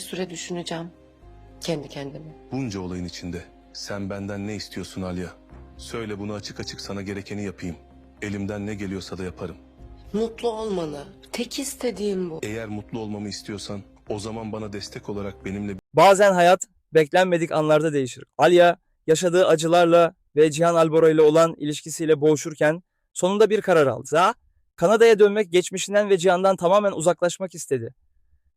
süre düşüneceğim. Kendi kendime. Bunca olayın içinde sen benden ne istiyorsun Alya? Söyle bunu açık açık sana gerekeni yapayım. Elimden ne geliyorsa da yaparım. Mutlu olmanı. Tek istediğim bu. Eğer mutlu olmamı istiyorsan o zaman bana destek olarak benimle Bazen hayat beklenmedik anlarda değişir. Alya yaşadığı acılarla ve Cihan Alboro ile olan ilişkisiyle boğuşurken sonunda bir karar aldı. Za, Kanada'ya dönmek geçmişinden ve Cihan'dan tamamen uzaklaşmak istedi.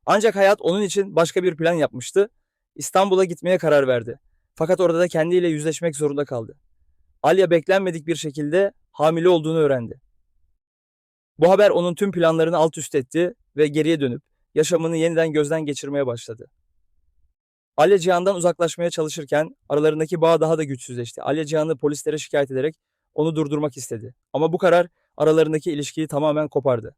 Ancak hayat onun için başka bir plan yapmıştı. İstanbul'a gitmeye karar verdi. Fakat orada da kendiyle yüzleşmek zorunda kaldı. Alya beklenmedik bir şekilde hamile olduğunu öğrendi. Bu haber onun tüm planlarını alt üst etti ve geriye dönüp yaşamını yeniden gözden geçirmeye başladı. Alya Cihan'dan uzaklaşmaya çalışırken aralarındaki bağ daha da güçsüzleşti. Alya Cihan'ı polislere şikayet ederek onu durdurmak istedi. Ama bu karar aralarındaki ilişkiyi tamamen kopardı.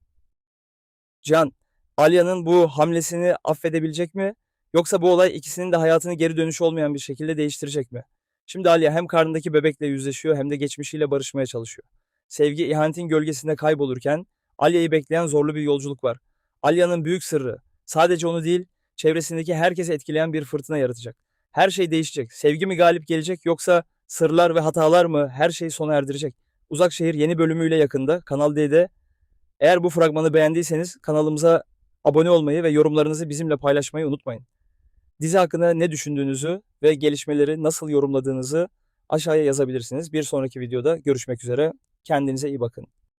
Cihan, Alya'nın bu hamlesini affedebilecek mi? Yoksa bu olay ikisinin de hayatını geri dönüşü olmayan bir şekilde değiştirecek mi? Şimdi Alya hem karnındaki bebekle yüzleşiyor hem de geçmişiyle barışmaya çalışıyor. Sevgi ihanetin gölgesinde kaybolurken Alya'yı bekleyen zorlu bir yolculuk var. Alya'nın büyük sırrı sadece onu değil, çevresindeki herkesi etkileyen bir fırtına yaratacak. Her şey değişecek. Sevgi mi galip gelecek yoksa sırlar ve hatalar mı her şeyi sona erdirecek? Uzak Şehir yeni bölümüyle yakında Kanal D'de. Eğer bu fragmanı beğendiyseniz kanalımıza abone olmayı ve yorumlarınızı bizimle paylaşmayı unutmayın. Dizi hakkında ne düşündüğünüzü ve gelişmeleri nasıl yorumladığınızı aşağıya yazabilirsiniz. Bir sonraki videoda görüşmek üzere. Kendinize iyi bakın.